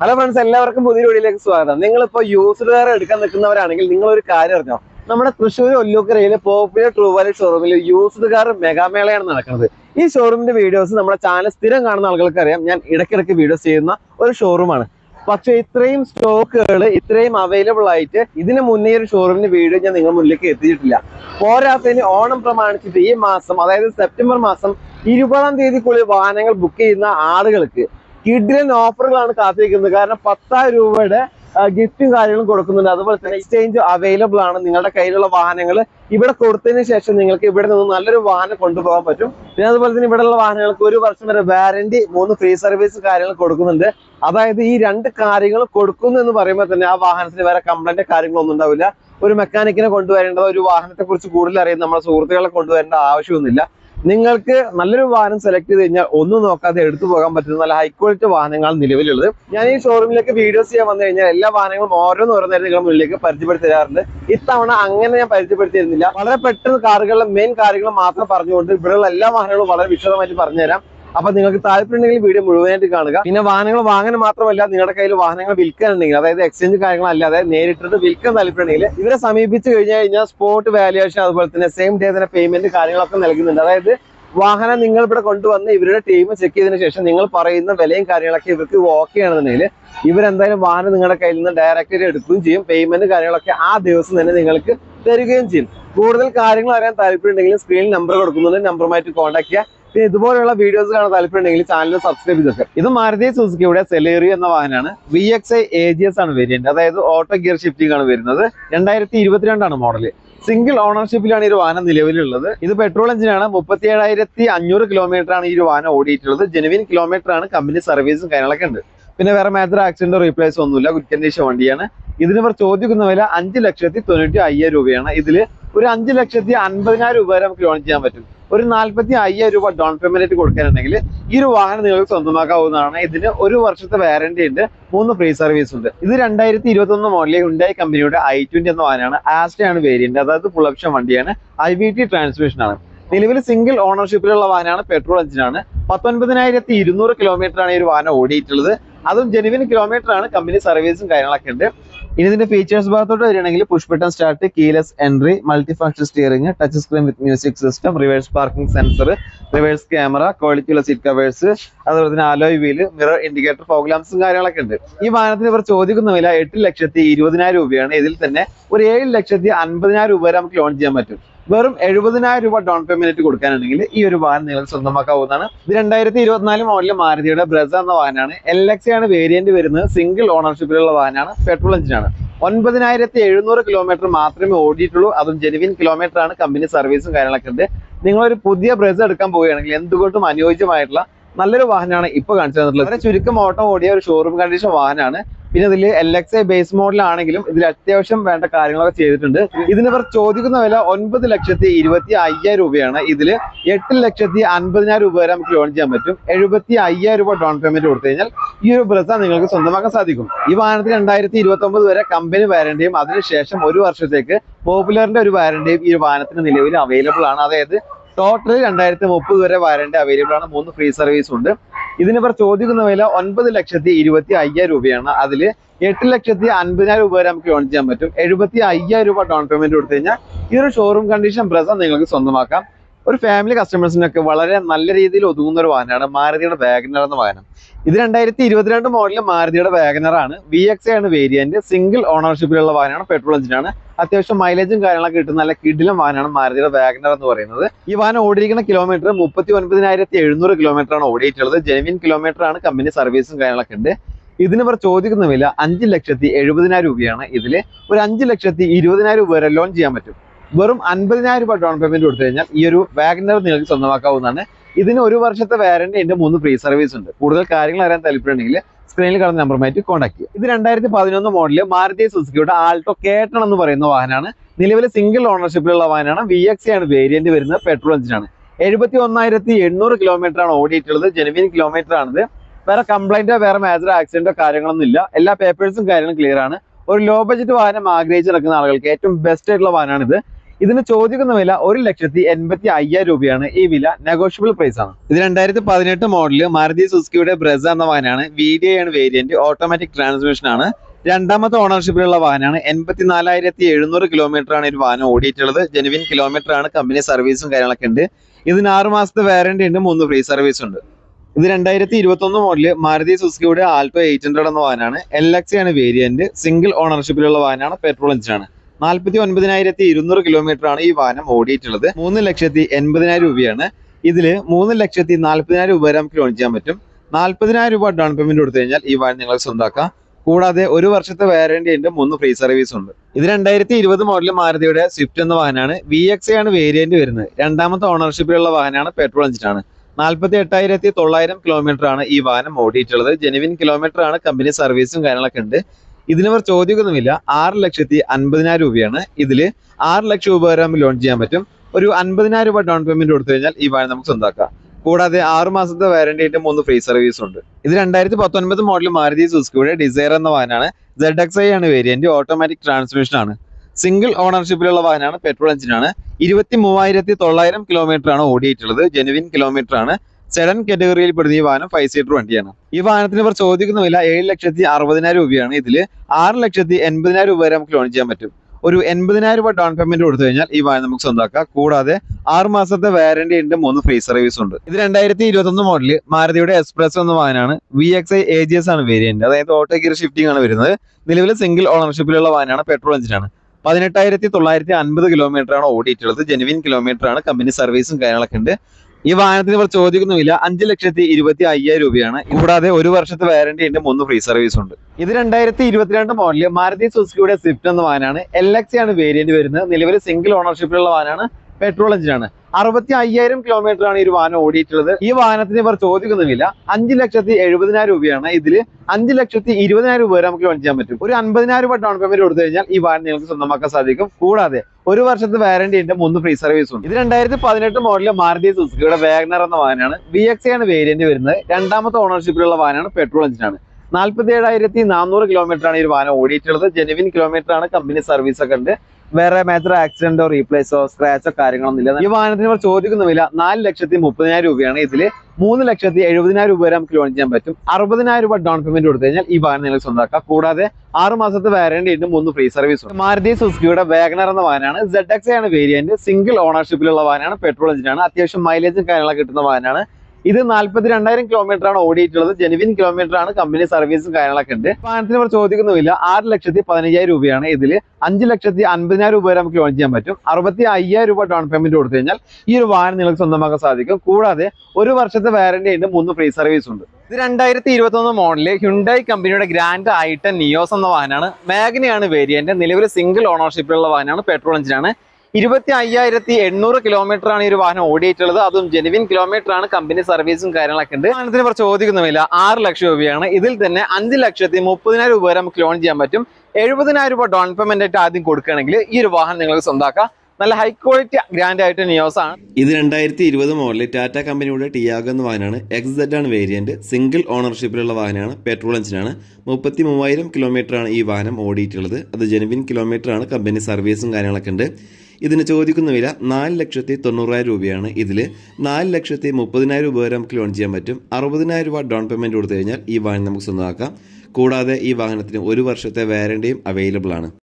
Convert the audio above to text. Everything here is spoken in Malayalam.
ഹലോ ഫ്രണ്ട്സ് എല്ലാവർക്കും പുതിയ വീഡിയോയിലേക്ക് സ്വാഗതം. നിങ്ങളിപ്പോ യൂസ്ഡ് കാർ എടുക്കാൻ നിൽക്കുന്നവരാണെങ്കിൽ നിങ്ങൾ ഒരു കാര്യം അറിഞ്ഞോ? നമ്മുടെ തൃശ്ശൂർ ഒല്ലൂക്കരയിലെ പോപ്പുലർ ട്രൂ വാലി ഷോറൂമിൽ യൂസ്ഡ് കാർ മെഗാമേളയാണ് നടക്കുന്നത്. ഈ ഷോറൂമിന്റെ വീഡിയോസ് നമ്മുടെ ചാനൽ സ്ഥിരം കാണുന്ന ആളുകൾക്ക് അറിയാം ഞാൻ ഇടയ്ക്കിടയ്ക്ക് വീഡിയോസ് ചെയ്യുന്ന ഒരു ഷോറൂമാണ് പക്ഷെ ഇത്രയും സ്റ്റോക്കുകൾ ഇത്രയും അവൈലബിൾ ആയിട്ട് ഇതിന് മുന്നേ ഒരു ഷോറൂമിന്റെ വീഡിയോ ഞാൻ നിങ്ങൾ മുന്നിലേക്ക് എത്തിയിട്ടില്ല. പോരാത്തതിന് ഓണം പ്രമാണിച്ചിട്ട് ഈ മാസം അതായത് സെപ്റ്റംബർ മാസം ഇരുപതാം തീയതിക്കുള്ളിൽ വാഹനങ്ങൾ ബുക്ക് ചെയ്യുന്ന ആളുകൾക്ക് കിഡിലൻ ഓഫറുകളാണ് കാത്തിരിക്കുന്നത്. കാരണം പത്തായിരം രൂപയുടെ ഗിഫ്റ്റും കാര്യങ്ങളും കൊടുക്കുന്നുണ്ട്. അതുപോലെ തന്നെ എക്സ്ചേഞ്ച് അവൈലബിൾ ആണ് നിങ്ങളുടെ കയ്യിലുള്ള വാഹനങ്ങൾ ഇവിടെ കൊടുത്തതിന് ശേഷം നിങ്ങൾക്ക് ഇവിടെ നിന്ന് നല്ലൊരു വാഹനം കൊണ്ടുപോകാൻ പറ്റും. പിന്നെ അതുപോലെ തന്നെ ഇവിടെയുള്ള വാഹനങ്ങൾക്ക് ഒരു വർഷം വരെ വാറന്റി മൂന്ന് ഫ്രീ സർവീസ് കാര്യങ്ങൾ കൊടുക്കുന്നുണ്ട്. അതായത് ഈ രണ്ട് കാര്യങ്ങൾ കൊടുക്കുന്നു എന്ന് പറയുമ്പോൾ തന്നെ ആ വാഹനത്തിന് വേറെ കംപ്ലൈന്റ് കാര്യങ്ങളൊന്നും ഉണ്ടാവില്ല. ഒരു മെക്കാനിക്കിനെ കൊണ്ടുവരേണ്ടത് ഒരു വാഹനത്തെ കുറിച്ച് കൂടുതൽ അറിയുന്ന നമ്മുടെ സുഹൃത്തുക്കളെ കൊണ്ടുവരേണ്ട ആവശ്യമൊന്നുമില്ല. നിങ്ങൾക്ക് നല്ലൊരു വാഹനം സെലക്ട് ചെയ്ത് കഴിഞ്ഞാൽ ഒന്നും നോക്കാതെ എടുത്തു പോകാൻ പറ്റുന്ന നല്ല ഹൈ ക്വാളിറ്റി വാഹനങ്ങളാണ് നിലവിലുള്ളത്. ഞാൻ ഈ ഷോറൂമിലേക്ക് വീഡിയോസ് ചെയ്യാൻ വന്നു കഴിഞ്ഞാൽ എല്ലാ വാഹനങ്ങളും ഓരോന്ന് ഓരോ നേരം നിങ്ങളുടെ മുന്നിലേക്ക് പരിചയപ്പെടുത്തി തരാറുണ്ട്. ഇത്തവണ അങ്ങനെ ഞാൻ പരിചയപ്പെടുത്തിയിരുന്നില്ല. വളരെ പെട്ടെന്ന് കാറുകളുടെ മെയിൻ കാര്യങ്ങൾ മാത്രം പറഞ്ഞുകൊണ്ട് ഇവിടെയുള്ള എല്ലാ വാഹനങ്ങളും വളരെ വിശദമായിട്ട് പറഞ്ഞുതരാം. അപ്പൊ നിങ്ങൾക്ക് താല്പര്യമുണ്ടെങ്കിൽ വീഡിയോ മുഴുവനായിട്ട് കാണുക. പിന്നെ വാഹനങ്ങൾ വാങ്ങാൻ മാത്രമല്ല നിങ്ങളുടെ കയ്യിൽ വാഹനങ്ങൾ വിൽക്കാനുണ്ടെങ്കിൽ അതായത് എക്സ്ചേഞ്ച് കാര്യങ്ങളല്ലാതെ നേരിട്ടിട്ട് വിൽക്കാൻ താല്പര്യമുണ്ടെങ്കിൽ ഇവരെ സമീപിച്ച് കഴിഞ്ഞു കഴിഞ്ഞാൽ സ്പോട്ട് വാല്യുവേഷൻ അതുപോലെ തന്നെ സെയിം ഡേ തന്നെ പേയ്മെന്റ് കാര്യങ്ങളൊക്കെ നൽകുന്നുണ്ട്. അതായത് വാഹനം നിങ്ങൾ ഇവിടെ കൊണ്ടുവന്ന് ഇവരുടെ ടീം ചെക്ക് ചെയ്തതിനു ശേഷം നിങ്ങൾ പറയുന്ന വിലയും കാര്യങ്ങളൊക്കെ ഇവർക്ക് ഓക്കെ ആണെന്നുണ്ടെങ്കിൽ ഇവരെന്തായാലും വാഹനം നിങ്ങളുടെ കയ്യിൽ നിന്ന് ഡയറക്റ്റ് എടുക്കുകയും ചെയ്യും. പേയ്മെന്റ് കാര്യങ്ങളൊക്കെ ആ ദിവസം തന്നെ നിങ്ങൾക്ക് തരികയും ചെയ്യും. കൂടുതൽ കാര്യങ്ങൾ അറിയാൻ താല്പര്യമുണ്ടെങ്കിൽ സ്ക്രീനിൽ നമ്പർ കൊടുക്കുന്നുണ്ട്. നമ്പറുമായിട്ട് കോൺടാക്ട് ചെയ്യുക. പിന്നെ ഇതുപോലെയുള്ള വീഡിയോസ് കാണാൻ താല്പര്യമുണ്ടെങ്കിൽ ചാനൽ സബ്സ്ക്രൈബ് ചെയ്തൊക്കെ ഇത് മാരുതി സുസുക്കിയുടെ സെലേറിയോ എന്ന വാഹനമാണ്. V X I A G S ആണ് വേരിയന്റ് അതായത് ഓട്ടോ ഗിയർ ഷിഫ്റ്റിംഗ് ആണ് വരുന്നത്. രണ്ടായിരത്തി ഇരുപത്തിരണ്ടാണ് മോഡൽ സിംഗിൾ ഓണർഷിപ്പിലാണ് ഈ വാഹനം നിലവിലുള്ളത്. ഇത് പെട്രോൾ എഞ്ചിനാണ് മുപ്പത്തി ഏഴായിരത്തി അഞ്ഞൂറ് കിലോമീറ്റർ ആണ് ഈ ഒരു വാഹനം ഓടിയിട്ടുള്ളത്. ജെനുവിൻ കിലോമീറ്റർ ആണ്. കമ്പനി സർവീസും കാര്യങ്ങളൊക്കെ ഉണ്ട്. പിന്നെ വേറെ മേജർ ആക്സിഡന്റ് റീപ്ലേസ് ഒന്നുമില്ല. കണ്ടീഷൻ വണ്ടിയാണ്. ഇതിന് ഇവർ ചോദിക്കുന്ന വില അഞ്ച് ലക്ഷത്തി തൊണ്ണൂറ്റി അയ്യായിരം രൂപയാണ്. ഇതിൽ ഒരു അഞ്ച് ലക്ഷത്തി അൻപതിനായിരം രൂപ വരെ നമുക്ക് ലോൺ ചെയ്യാൻ പറ്റും. ഒരു നാല്പത്തി അയ്യായിരം രൂപ ഡൗൺ പേയ്മെന്റ് കൊടുക്കാനുണ്ടെങ്കിൽ ഈ ഒരു വാഹനം നിങ്ങൾക്ക് സ്വന്തമാക്കാവുന്നതാണ്. ഇതിന് ഒരു വർഷത്തെ വാറന്റി ഉണ്ട്. മൂന്ന് ഫ്രീ സർവീസ് ഉണ്ട്. ഇത് രണ്ടായിരത്തി ഇരുപത്തി ഒന്ന് മോഡലിൽ ഉണ്ടായി കമ്പനിയുടെ ഐ ട്വന്റി എന്ന വാഹനമാണ്. ആസ്റ്റ ആണ് വേരിയന്റ് അതായത് ഫുൾ ഓപ്ഷൻ വണ്ടിയാണ്. ഐ വി ടി ട്രാൻസ്മിഷൻ ആണ്. നിലവിൽ സിംഗിൾ ഓണർഷിപ്പിലുള്ള വാഹനമാണ്. പെട്രോൾ എഞ്ചിനാണ് പത്തൊൻപതിനായിരത്തി ഇരുന്നൂറ് കിലോമീറ്റർ ആണ് ഈ ഒരു വാഹനം ഓടിയിട്ടുള്ളത്. അതും ജെനുവിൻ കിലോമീറ്റർ ആണ്. കമ്പനി സർവീസും കാര്യങ്ങളൊക്കെ ഉണ്ട്. ഇനി ഇതിന്റെ ഫീച്ചേഴ്സ് ഭാഗത്തോട്ട് വരികയാണെങ്കിൽ push button start keyless entry multi function steering touch screen with music system reverse parking sensor reverse camera quality ഉള്ള സീറ്റ് കവേഴ്സ് അതുപോലെ തന്നെ അലോയ് വീൽ മിറർ ഇൻഡിക്കേറ്റർ ഫോഗ്ലാംസും കാര്യങ്ങളൊക്കെ ഉണ്ട്. ഈ വാഹനത്തിന് ഇവർ ചോദിക്കുന്ന വില എട്ട് ലക്ഷത്തി ഇരുപതിനായിരം രൂപയാണ്. ഇതിൽ തന്നെ ഒരു ഏഴ് ലക്ഷത്തി അൻപതിനായിരം രൂപ വരെ നമുക്ക് ലോൺ ചെയ്യാൻ പറ്റും. വെറും എഴുപതിനായിരം രൂപ ഡൗൺ പേയ്മെന്റ് കൊടുക്കാനുണ്ടെങ്കിൽ ഈ ഒരു വാഹനം നിങ്ങൾ സ്വന്തമാക്കാവുന്നതാണ്. ഇത് രണ്ടായിരത്തി ഇരുപത്തിനാല് മോഡൽ മാരുതിയുടെ ബ്രസ എന്ന വാഹനമാണ്. എൽ എക്സ് ആണ് വേരിയന്റ് വരുന്നത്. സിംഗിൾ ഓണർഷിപ്പിലുള്ള വാഹനമാണ്. പെട്രോൾ എഞ്ചിനാണ് ഒൻപതിനായിരത്തി എഴുന്നൂറ് കിലോമീറ്റർ മാത്രമേ ഓടിയിട്ടുള്ളൂ. അതും ജെനുവിൻ കിലോമീറ്റർ ആണ്. കമ്പനി സർവീസും കാര്യങ്ങളൊക്കെ ഉണ്ട്. നിങ്ങളൊരു പുതിയ ബ്രസ് എടുക്കാൻ പോവുകയാണെങ്കിൽ എന്തുകൊണ്ടും അനുയോജ്യമായിട്ടുള്ള നല്ലൊരു വാഹനമാണ് ഇപ്പൊ കാണിച്ചു തന്നിട്ടുള്ളത്. വളരെ ചുരുക്കം ഓട്ടോ ഓടിയ ഒരു ഷോറൂം കണ്ടീഷൻ വാഹനമാണ്. പിന്നെ ഇതിൽ എൽ എക്സ് ഐ ബേസ് മോഡലാണെങ്കിലും ഇതിൽ അത്യാവശ്യം വേണ്ട കാര്യങ്ങളൊക്കെ ചെയ്തിട്ടുണ്ട്. ഇതിന് ഇവർ ചോദിക്കുന്ന വില ഒൻപത് ലക്ഷത്തി ഇരുപത്തി അയ്യായിരം രൂപയാണ്. ഇതിൽ എട്ട് ലക്ഷത്തി അൻപതിനായിരം രൂപ വരെ നമുക്ക് ലോൺ ചെയ്യാൻ പറ്റും. എഴുപത്തി അയ്യായിരം രൂപ ഡൗൺ പേയ്മെന്റ് കൊടുത്തു കഴിഞ്ഞാൽ ഈ ഒരു ബ്രസ നിങ്ങൾക്ക് സ്വന്തമാക്കാൻ സാധിക്കും. ഈ വാഹനത്തിന് രണ്ടായിരത്തി ഇരുപത്തി ഒമ്പത് വരെ കമ്പനി വാരണ്ടിയും അതിനുശേഷം ഒരു വർഷത്തേക്ക് പോപ്പുലറിന്റെ ഒരു വാരണ്ടിയും ഈ വാഹനത്തിന് നിലവിൽ അവൈലബിൾ ആണ്. അതായത് ടോട്ടൽ രണ്ടായിരത്തി മുപ്പത് വരെ വാരണ്ടി അവൈലബിൾ ആണ്. മൂന്ന് ഫ്രീ സർവീസ് ഉണ്ട്. ഇതിന് ഇവർ ചോദിക്കുന്ന വില ഒൻപത് ലക്ഷത്തി ഇരുപത്തി അയ്യായിരം രൂപയാണ്. അതിൽ എട്ട് ലക്ഷത്തി അൻപതിനായിരം രൂപ വരെ നമുക്ക് ലോൺ ചെയ്യാൻ പറ്റും. എഴുപത്തി അയ്യായിരം രൂപ ഡൗൺ പേയ്മെന്റ് കൊടുത്തു കഴിഞ്ഞാൽ ഈ ഒരു ഷോറൂം കണ്ടീഷൻ ബ്രസ നിങ്ങൾക്ക് സ്വന്തമാക്കാം. ഒരു ഫാമിലി കസ്റ്റമേഴ്സിനൊക്കെ വളരെ നല്ല രീതിയിൽ ഒതുങ്ങുന്ന ഒരു വാഹനമാണ് മാരുതിയുടെ വാഗനർ എന്ന വാഹനം. ഇത് രണ്ടായിരത്തി ഇരുപത്തിരണ്ട് മോഡലിൽ മാരുതിയുടെ വാഗനർ ആണ്. വി എക്സ് ആണ് വേരിയന്റ് സിംഗിൾ ഓണർഷിപ്പിലുള്ള വാഹനമാണ്. പെട്രോൾ എഞ്ചിനാണ് അത്യാവശ്യം മൈലേജും കാര്യങ്ങളൊക്കെ കിട്ടുന്ന നല്ല കിടിലം വാഹനമാണ് മാരുതിയുടെ വാഗനർ എന്ന് പറയുന്നത്. ഈ വാഹനം ഓടിയിരിക്കുന്ന കിലോമീറ്റർ മുപ്പത്തി ഒൻപതിനായിരത്തി എഴുന്നൂറ് കിലോമീറ്റർ ആണ് ഓടിയിട്ടുള്ളത്. ജെനുവിൻ കിലോമീറ്റർ ആണ്. കമ്പനി സർവീസും കാര്യങ്ങളൊക്കെ ഉണ്ട്. ഇതിന് ഇവർ ചോദിക്കുന്ന വില അഞ്ച് ലക്ഷത്തി എഴുപതിനായിരം രൂപയാണ്. ഇതിൽ ഒരു അഞ്ച് ലക്ഷത്തി ഇരുപതിനായിരം രൂപ വരെ ലോൺ ചെയ്യാൻ പറ്റും. വെറും അൻപതിനായിരം രൂപ ഡൗൺ പേയ്മെന്റ് കൊടുത്തു കഴിഞ്ഞാൽ ഈ ഒരു വാഗനർ നിങ്ങൾക്ക് സ്വന്തമാക്കാവുന്നതാണ്. ഇതിന് ഒരു വർഷത്തെ വാറന്റി ഉണ്ട് മൂന്ന് ഫ്രീ സർവീസ് ഉണ്ട്. കൂടുതൽ കാര്യങ്ങൾ അറിയാൻ താല്പര്യമുണ്ടെങ്കിൽ സ്ക്രീനിൽ കാണുന്ന നമ്പറുമായിട്ട് കോൺടാക്ട് ചെയ്യുക. ഇത് രണ്ടായിരത്തി പതിനൊന്ന് മോഡൽ മാരുതി സുസുക്കിയുടെ ആൾട്ടോ കേട്ടൺ എന്ന് പറയുന്ന വാഹനമാണ്. നിലവിൽ സിംഗിൾ ഓണർഷിപ്പിലുള്ള വാഹനമാണ്. വി എക്സ് ആണ് വേരിയന്റ് വരുന്നത്. പെട്രോൾ എഞ്ചിനാണ് എഴുപത്തി ഒന്നായിരത്തി എണ്ണൂറ് കിലോമീറ്റർ ആണ് ഓടിയിട്ടുള്ളത്. ജെനുവിൻ കിലോമീറ്റർ ആണിത്. വേറെ കംപ്ലൈന്റോ വേറെ മേജർ ആക്സിഡന്റോ കാര്യങ്ങളൊന്നും ഇല്ല. എല്ലാ പേപ്പേഴ്സും കാര്യങ്ങളും ക്ലിയർ ആണ്. ഒരു ലോ ബഡ്ജറ്റ് വാഹനം ആഗ്രഹിച്ച് നടക്കുന്ന ആളുകൾക്ക് ഏറ്റവും ബെസ്റ്റ് ആയിട്ടുള്ള വാഹനമാണിത്. ഇതിന് ചോദിക്കുന്ന വില ഒരു ലക്ഷത്തി എൺപത്തി അയ്യായിരം രൂപയാണ്. ഈ വില നെഗോഷ്യബിൾ പ്രൈസ് ആണ്. ഇത് രണ്ടായിരത്തി പതിനെട്ട് മോഡൽ മാരുതി സുസുക്കിയുടെ ബ്രസ എന്ന വാഹനമാണ്. വി ഡി ആണ് വേരിയന്റ് ഓട്ടോമാറ്റിക് ട്രാൻസ്മിഷൻ ആണ്. രണ്ടാമത്തെ ഓണർഷിപ്പിലുള്ള വാഹനമാണ്. എൺപത്തിനാലായിരത്തി എഴുന്നൂറ് കിലോമീറ്റർ ആണ് ഒരു വാഹനം ഓടിയിട്ടുള്ളത്. ജെനുവിൻ കിലോമീറ്റർ ആണ്. കമ്പനി സർവീസും കാര്യങ്ങളൊക്കെ ഉണ്ട്. ഇതിന് ആറ് മാസത്തെ വാറന്റി ഉണ്ട്. മൂന്ന് ഫ്രീ സർവീസ് ഉണ്ട്. ഇത് രണ്ടായിരത്തി ഇരുപത്തി ഒന്ന് മോഡൽ മാരുതി സുസുക്കിയുടെ ആൽട്ടോ എയ്റ്റ് ഹൺഡ്രഡ് എന്ന വാഹനമാണ്. എൽ എക്സി ആണ് വേരിയന്റ് സിംഗിൾ ഓണർഷിപ്പിലുള്ള വാഹനമാണ്. പെട്രോൾ എഞ്ചിനാണ് നാൽപ്പത്തി ഒൻപതിനായിരത്തി ഇരുന്നൂറ് കിലോമീറ്റർ ആണ് ഈ വാഹനം ഓടിയിട്ടുള്ളത്. മൂന്ന് ലക്ഷത്തി എൺപതിനായിരം രൂപയാണ്. ഇതിൽ മൂന്ന് ലക്ഷത്തി നാൽപ്പതിനായിരം രൂപ വരെ നമുക്ക് ലോൺ ചെയ്യാൻ പറ്റും. നാൽപ്പതിനായിരം രൂപ ഡൗൺ പേയ്മെന്റ് കൊടുത്തു കഴിഞ്ഞാൽ ഈ വാഹനം നിങ്ങൾ സ്വന്തമാക്കാം കൂടാതെ ഒരു വർഷത്തെ വാറന്റി ഉണ്ട് മൂന്ന് ഫ്രീ സർവീസ് ഉണ്ട്. ഇത് രണ്ടായിരത്തി ഇരുപത് മോഡൽ മാരുതിയുടെ സ്വിഫ്റ്റ് എന്ന വാഹനമാണ്. വി എക്സ് ആണ് വേരിയന്റ് വരുന്നത്. രണ്ടാമത്തെ ഓണർഷിപ്പിലുള്ള വാഹനമാണ് പെട്രോൾ എഞ്ചിനാണ് നാൽപ്പത്തി എട്ടായിരത്തി തൊള്ളായിരം കിലോമീറ്റർ ആണ് ഈ വാഹനം ഓടിയിട്ടുള്ളത്. ജെനുവിൻ കിലോമീറ്റർ ആണ് കമ്പനി സർവീസും കാര്യങ്ങളൊക്കെ ഉണ്ട്. ഇതിനവർ ചോദ്യമൊന്നുമില്ല ആറ് ലക്ഷത്തി അൻപതിനായിരം രൂപയാണ് ഇതിൽ ആറ് ലക്ഷം രൂപ വരെ ലോൺ ചെയ്യാൻ പറ്റും. ഒരു അൻപതിനായിരം രൂപ ഡൗൺ പേയ്മെന്റ് കൊടുത്തു കഴിഞ്ഞാൽ ഈ വാഹനം നമുക്ക് സ്വന്തമാക്കാം കൂടാതെ ആറ് മാസത്തെ വാരണ്ടി ആയിട്ട് മൂന്ന് ഫ്രീ സർവീസ് ഉണ്ട്. ഇത് രണ്ടായിരത്തി പത്തൊൻപത് മോഡൽ മാരുതി സുസുക്കിയുടെ ഡിസൈർ എന്ന വാഹനമാണ്. സെഡ് എക്സ് ഐ ആണ് വേരിയന്റ് ഓട്ടോമാറ്റിക് ട്രാൻസ്മിഷൻ ആണ്. സിംഗിൾ ഓണർഷിപ്പിലുള്ള വാഹനമാണ് പെട്രോൾ എഞ്ചിനാണ് ഇരുപത്തി മൂവായിരത്തി തൊള്ളായിരം കിലോമീറ്റർ ആണ് ഓടിയിട്ടുള്ളത്. ജെനുവിൻ കിലോമീറ്റർ ആണ്. സെഡൻ കാറ്റഗറിയിൽ പെടുന്ന ഈ വാഹനം ഫൈവ് സീറ്റർ വണ്ടിയാണ്. ഈ വാഹനത്തിന് ഇവർ ചോദിക്കുന്ന വില ഏഴ് ലക്ഷത്തി അറുപതിനായിരം രൂപയാണ്. ഇതിൽ ആറ് ലക്ഷത്തി എൺപതിനായിരം രൂപ വരെ നമുക്ക് ലോൺ ചെയ്യാൻ പറ്റും. ഒരു എൺപതിനായിരം രൂപ ഡൗൺ പേയ്മെന്റ് കൊടുത്തു കഴിഞ്ഞാൽ ഈ വാഹനം നമുക്ക് സ്വന്തമാക്കാം. കൂടാതെ ആറ് മാസത്തെ വാരണ്ടി ഉണ്ട് മൂന്ന് ഫ്രീ സർവീസ് ഉണ്ട്. ഇത് രണ്ടായിരത്തി ഇരുപത്തൊന്ന് മോഡൽ മാരുതിയുടെ എക്സ്പ്രസ് എന്ന വാഹനമാണ്. V X I A G S ആണ് വേരിയന്റ് അതായത് ഓട്ടോ ഗിയർ ഷിഫ്റ്റിംഗ് ആണ് വരുന്നത്. നിലവിലെ സിംഗിൾ ഓണർഷിപ്പിലുള്ള വാഹനമാണ് പെട്രോൾ എഞ്ചിനാണ് പതിനെട്ടായിരത്തി തൊള്ളായിരത്തി അൻപത് കിലോമീറ്റർ ആണ് ഓടിയിട്ടുള്ളത്. ജെനുവിൻ കിലോമീറ്റർ ആണ്. കമ്പനി സർവീസും കാര്യങ്ങളൊക്കെ ഉണ്ട്. ഈ വാഹനത്തിന് ഇവർ ചോദിക്കുന്നുമില്ല. അഞ്ച് ലക്ഷത്തി ഇരുപത്തി അയ്യായിരം രൂപയാണ്. കൂടാതെ ഒരു വർഷത്തെ വാരണ്ടി ഉണ്ട് മൂന്ന് ഫ്രീ സർവീസ് ഉണ്ട്. ഇത് രണ്ടായിരത്തി ഇരുപത്തിരണ്ട് മോഡൽ മാരുതി സുസുക്കിയുടെ സ്വിഫ്റ്റ് എന്ന വാഹനമാണ്. എൽ ആണ് വേരിയന്റ് വരുന്നത്. നിലവിൽ സിംഗിൾ ഓണർഷിപ്പിലുള്ള വാഹനമാണ്. പെട്രോൾ എഞ്ചിനാണ് അറുപത്തി അയ്യായിരം കിലോമീറ്റർ ആണ് ഈ വാഹനം ഓടിയിട്ടുള്ളത്. ഈ വാഹനത്തിന് ഇവർ ചോദിക്കുന്നില്ല അഞ്ച് ലക്ഷത്തി എഴുപതിനായിരം രൂപയാണ്. ഇതിൽ അഞ്ച് ലക്ഷത്തി ഇരുപതിനായിരം രൂപ വരെ നമുക്ക് ലോൺ ചെയ്യാൻ പറ്റും. ഒരു അൻപതിനായിരം രൂപ ഡൗൺ പേയ്മെന്റ് കൊടുത്തു കഴിഞ്ഞാൽ ഈ വാഹനം നിങ്ങൾക്ക് സ്വന്തമാക്കാൻ സാധിക്കും. കൂടാതെ ഒരു വർഷത്തെ വാറന്റി ഉണ്ട്. മൂന്ന് ഫ്രീ സർവീസ് ഉണ്ട്. ഇത് രണ്ടായിരത്തി പതിനെട്ട് മോഡലിലെ മാരുതി സുസുക്കിയുടെ വാഗ്നർ എന്ന വാഹനമാണ്. വി എക്സ് ആണ് വേരിയന്റ് വരുന്നത്. രണ്ടാമത്തെ ഓണർഷിപ്പിലുള്ള വാഹനമാണ് പെട്രോൾ എഞ്ചിനാണ് നാൽപ്പത്തി ഏഴായിരത്തി നാനൂറ് കിലോമീറ്റർ ആണ് ഈ വാഹനം ഓടിയിട്ടുള്ളത്. ജെനുവിൻ കിലോമീറ്റർ ആണ്. കമ്പനി സർവീസ് ഒക്കെ ഉണ്ട്. വേറെ മേജർ ആക്സിഡന്റോ റീപ്ലേസോ സ്ക്രാച്ചോ കാര്യങ്ങളൊന്നും ഇല്ല. ഈ വാഹനത്തിന് ഇവർ ചോദിക്കുന്ന വില നാല് ലക്ഷത്തി മുപ്പതിനായിരം രൂപയാണ്. ഇതിൽ മൂന്ന് ലക്ഷത്തി എഴുപതിനായിരം രൂപ വരെ നമുക്ക് ലോൺ ചെയ്യാൻ പറ്റും. അറുപതിനായിരം രൂപ ഡൗൺ പേയ്മെന്റ് കൊടുത്തു കഴിഞ്ഞാൽ ഈ വാഹനം നിങ്ങൾക്ക് സ്വന്തമാക്കാം. കൂടാതെ ആറ് മാസത്തെ വാറന്റി ഉണ്ട് മൂന്ന് ഫ്രീ സർവീസ് ഉണ്ട്. മാരുതി സുസുക്കിയുടെ വാഗനർ എന്ന വാഹനമാണ്. സെഡ് എക്സ് ആണ് വേരിയന്റ് സിംഗിൾ ഓണർഷിപ്പിലുള്ള വാഹനമാണ്. പെട്രോൾ എഞ്ചിനാണ് അത്യാവശ്യം മൈലേജും കാര്യങ്ങളൊക്കെ കിട്ടുന്ന വാഹനമാണ്. ഇത് നാല്പത്തി രണ്ടായിരം കിലോമീറ്റർ ആണ് ഓടിയിട്ടുള്ളത്. ജെനുവിൻ കിലോമീറ്റർ ആണ് കമ്പനി സർവീസും കാര്യങ്ങളൊക്കെ ഉണ്ട്. വാഹനത്തിന് ഇവർ ചോദിക്കുന്നുമില്ല ആറ് ലക്ഷത്തി പതിനയ്യായിരം രൂപയാണ് ഇതിൽ അഞ്ച് ലക്ഷത്തി അൻപതിനായിരം രൂപ വരെ നമുക്ക് ലോൺ ചെയ്യാൻ പറ്റും. അറുപത്തി അയ്യായിരം രൂപ ഡൗൺ പേയ്മെന്റ് കൊടുത്തു കഴിഞ്ഞാൽ ഈ ഒരു വാഹനം നിങ്ങൾക്ക് സ്വന്തമാക്കാൻ സാധിക്കും. കൂടാതെ ഒരു വർഷത്തെ വാറന്റി ഉണ്ട്. മൂന്ന് ഫ്രീ സർവീസ് ഉണ്ട്. ഇത് രണ്ടായിരത്തി ഇരുപത്തി ഒന്ന് മോഡൽ ഹ്യുണ്ടായി കമ്പനിയുടെ ഗ്രാൻഡ് ഐട്ടൻ നിയോസ് എന്ന വാഹനമാണ്. മാഗ്നയാണ് വേരിയന്റ് നിലവിൽ സിംഗിൾ ഓണർഷിപ്പിലുള്ള വാഹനമാണ്. പെട്രോൾ എഞ്ചിനാണ് ഇരുപത്തി അയ്യായിരത്തി എണ്ണൂറ് കിലോമീറ്റർ ആണ് ഈ ഒരു വാഹനം ഓടിയിട്ടുള്ളത്. അതും ജെനുവിൻ കിലോമീറ്റർ ആണ്. കമ്പനി സർവീസും കാര്യങ്ങളൊക്കെ ഉണ്ട്. വാഹനത്തിന് കുറച്ച് ചോദിക്കുന്നുമില്ല. ആറ് ലക്ഷം രൂപയാണ്. ഇതിൽ തന്നെ അഞ്ച് ലക്ഷത്തി മുപ്പതിനായിരം രൂപ വരെ നമുക്ക് ലോൺ ചെയ്യാൻ പറ്റും. എഴുപതിനായിരം രൂപ ഡൗൺ പേയ്മെന്റ് ആയിട്ട് ആദ്യം കൊടുക്കുകയാണെങ്കിൽ ഈ ഒരു വാഹനം നിങ്ങൾക്ക് സ്വന്തമാക്കാം നല്ല ഹൈ ക്വാളിറ്റി ഗ്രാൻഡ് ആയിട്ട് നിയോസ് ആണ്. ഇത് രണ്ടായിരത്തി ഇരുപത് മോഡൽ ടാറ്റ കമ്പനിയുടെ ടിയാഗോ എന്ന വാഹനമാണ്. എക്സ് സെഡ് ആണ് വേരിയന്റ് സിംഗിൾ ഓണർഷിപ്പിലുള്ള വാഹനമാണ്. പെട്രോൾ എഞ്ചിനാണ് മുപ്പത്തി മൂവായിരം കിലോമീറ്റർ ആണ് ഈ വാഹനം ഓടിയിട്ടുള്ളത്. അത് ജെനുവിൻ കിലോമീറ്റർ ആണ്. കമ്പനി സർവീസും കാര്യങ്ങളൊക്കെ ഉണ്ട്. ഇതിന് ചോദിക്കുന്ന വില നാല് ലക്ഷത്തി തൊണ്ണൂറായിരം രൂപയാണ്. ഇതിൽ നാല് ലക്ഷത്തി മുപ്പതിനായിരം രൂപ വരെ നമുക്ക് ലോൺ ചെയ്യാൻ പറ്റും. അറുപതിനായിരം രൂപ ഡൗൺ പേയ്മെന്റ് കൊടുത്തു കഴിഞ്ഞാൽ ഈ വാഹനം നമുക്ക് സ്വന്തമാക്കാം. കൂടാതെ ഈ വാഹനത്തിന് ഒരു വർഷത്തെ വാറണ്ടിയും അവൈലബിൾ ആണ്.